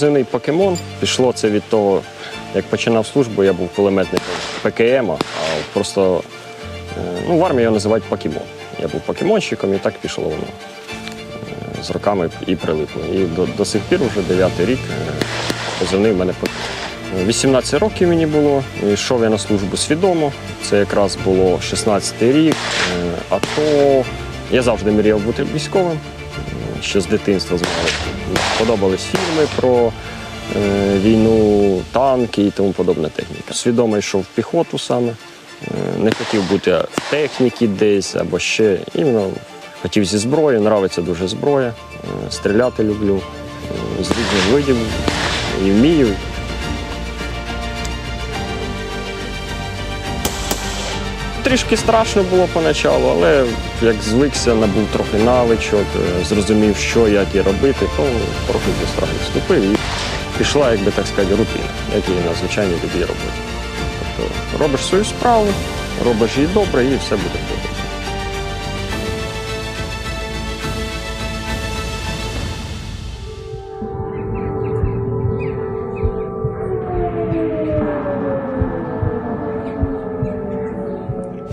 позивний покемон. Пішло це від того, як починав службу, я був кулеметником ПКМ, а просто е, ну, в армії його називають покемон. Я був покемонщиком і так пішло воно. Е, З роками і прилипло. І до, до сих пір, вже дев'ятий рік, е, позивний в мене покемон. 18 років мені було, йшов я на службу свідомо. Це якраз було 16-й рік. Е, АТО. Я завжди мріяв бути військовим. Ще з дитинства знали. Подобались фільми про е, війну, танки і тому подобна техніка. Свідомо йшов в піхоту саме. Е, Не хотів бути в техніці десь або ще. Іменно хотів зі зброєю, нравиться дуже зброя. Е, Стріляти люблю е, з різних видів і вмію. Трішки страшно було поначалу, але як звикся, набув трохи навичок, е, зрозумів, що як і робити, то трохи зі страху вступив і пішла, як би так сказати, рутина, як і на звичайній любій роботі. Тобто робиш свою справу, робиш її добре і все буде добре.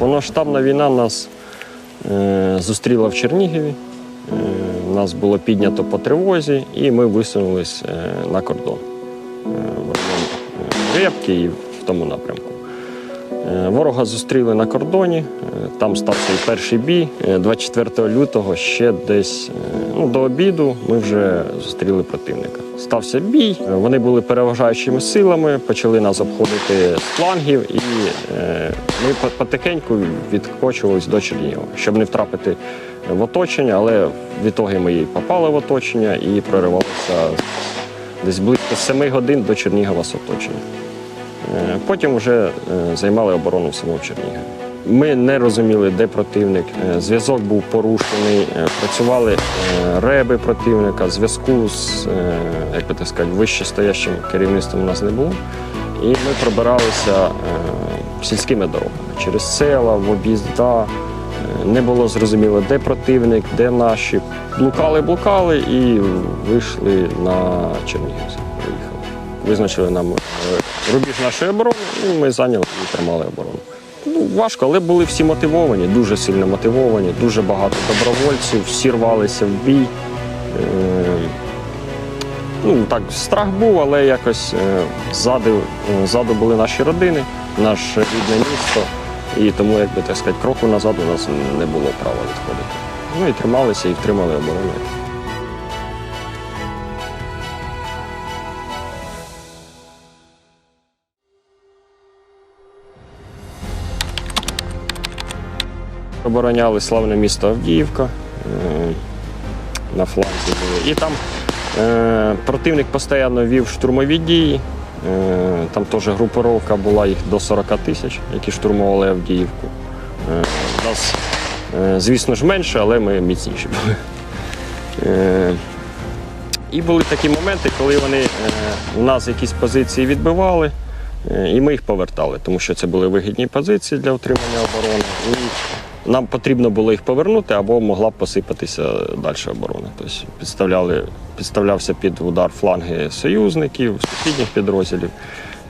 Повноштабна війна нас е, зустріла в Чернігові. Е, нас було піднято по тривозі, і ми висунулись е, на кордон е, в Репки і в тому напрямку. Е, Ворога зустріли на кордоні. е, Там стався перший бій. Е, 24 лютого ще десь е, ну, до обіду ми вже зустріли противника. Стався бій. е, Вони були переважаючими силами, почали нас обходити з флангів, і е, ми по- потихеньку відкочувались до Чернігова, щоб не втрапити в оточення, але в ітоги ми попали в оточення і проривалися десь близько 7 годин до Чернігова з оточення. Е, Потім вже е, займали оборону в самому Чернігові. Ми не розуміли, де противник. Е, Зв'язок був порушений, працювали реби противника, зв'язку з як би так сказати, вищестоящим керівництвом у нас не було. І ми пробиралися сільськими дорогами через села, в об'їзда. Не було зрозуміло, де противник, де наші. Блукали, блукали і вийшли на Чернігівськ. Визначили нам е, рубіж нашої оборони, ми зайняли і тримали оборону. Ну, важко, але були всі мотивовані, дуже сильно мотивовані, дуже багато добровольців, всі рвалися в бій. Е, Ну, так, страх був, але якось е, ззаду, ззаду були наші родини, наше рідне місто. І тому, як би так сказати, кроку назад у нас не було права відходити. Ну і трималися і втримали оборону. Обороняли славне місто Авдіївка. е, На фланзі. І там е, противник постійно вів штурмові дії. Е, там теж групировка була їх до 40 тисяч, які штурмували Авдіївку. Е, нас, звісно ж, менше, але ми міцніші були. І були такі моменти, коли вони у нас якісь позиції відбивали, і ми їх повертали, тому що це були вигідні позиції для утримання оборони. І нам потрібно було їх повернути або могла б посипатися далі оборона. Тобто підставляли, підставлявся під удар фланги союзників, сусідніх підрозділів.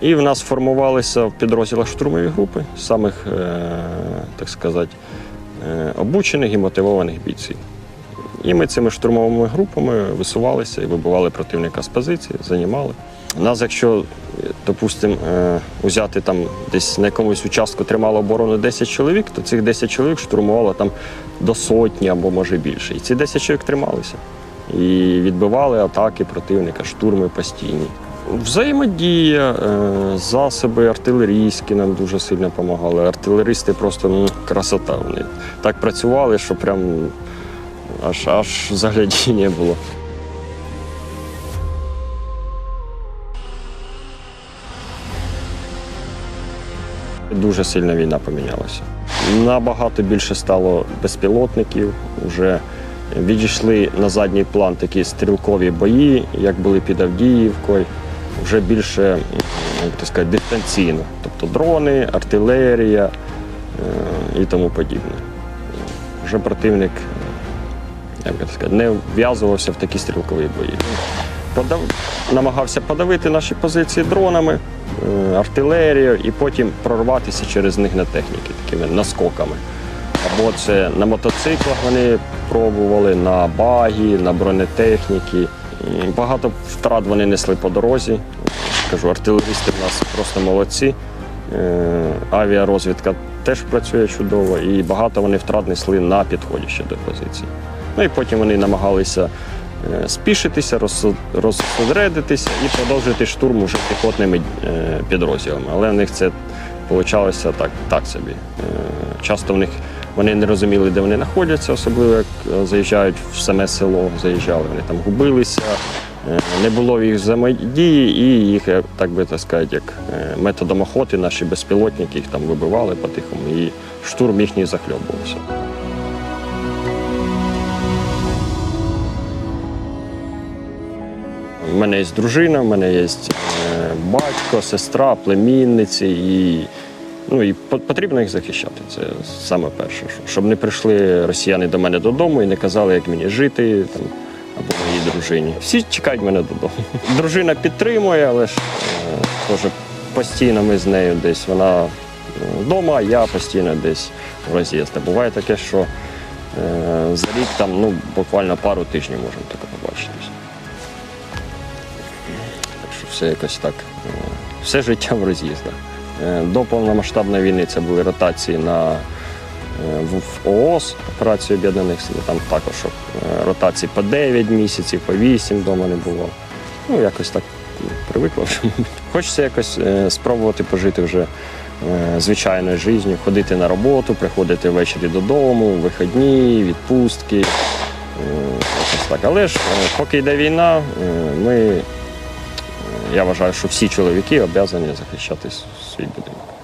І в нас формувалися в підрозділах штурмові групи самих, е, так сказати, е, обучених і мотивованих бійців. І ми цими штурмовими групами висувалися і вибивали противника з позиції, займали. Нас, якщо, допустимо, взяти там десь на якомусь участку тримало оборону 10 чоловік, то цих 10 чоловік штурмувало там до сотні або може більше. І ці 10 чоловік трималися. І відбивали атаки противника, штурми постійні. Взаємодія, е, засоби артилерійські нам дуже сильно допомагали. Артилеристи просто ну, красота. Вони так працювали, що прям аж аж заглядіння було. Дуже сильно війна помінялася. Набагато більше стало безпілотників. Вже відійшли на задній план такі стрілкові бої, як були під Авдіївкою. Вже більше як сказати, дистанційно. Тобто дрони, артилерія е, і тому подібне. Вже противник як би сказати, не вв'язувався в такі стрілкові бої. подав... намагався подавити наші позиції дронами, е, артилерією і потім прорватися через них на техніки, такими наскоками. Або це на мотоциклах вони пробували, на багі, на бронетехніки. Багато втрат вони несли по дорозі. Кажу, артилерісти в нас просто молодці. Е, Авіарозвідка теж працює чудово, і багато вони втрат несли на підході ще до позиції. Ну і потім вони намагалися е, спішитися, розсередитися і продовжити штурм уже піхотними е, підрозділами. Але в них це вийшло так, так собі. Е, Часто в них вони не розуміли, де вони знаходяться, особливо як заїжджають в саме село, заїжджали, вони там губилися, не було їх взаємодії, і їх, так би так сказати, як е, методом охоти наші безпілотники їх там вибивали по-тихому, і штурм їхній захльобувався. У мене є дружина, в мене є е, батько, сестра, племінниці, і, ну, і потрібно їх захищати. Це саме перше. Щоб не прийшли росіяни до мене додому і не казали, як мені жити там, моїй дружині. Всі чекають мене додому. Дружина підтримує, але ж е, теж постійно ми з нею десь. Вона вдома, а я постійно десь в роз'їзді. Буває таке, що е, за рік там ну, буквально пару тижнів можемо таке побачитись. Так що все якось так. е, Все життя в роз'їздах. Е, До повномасштабної війни це були ротації на е, в ООС, операцію Об'єднаних Сил. Там також щоб, е, ротації по 9 місяців, по 8 вдома не було. Ну, якось так привикла. Хочеться якось е, спробувати пожити вже е, звичайною життю, ходити на роботу, приходити ввечері додому, вихідні, відпустки. Так. Але ж поки йде війна, ми, я вважаю, що всі чоловіки обов'язані захищати свій будинок.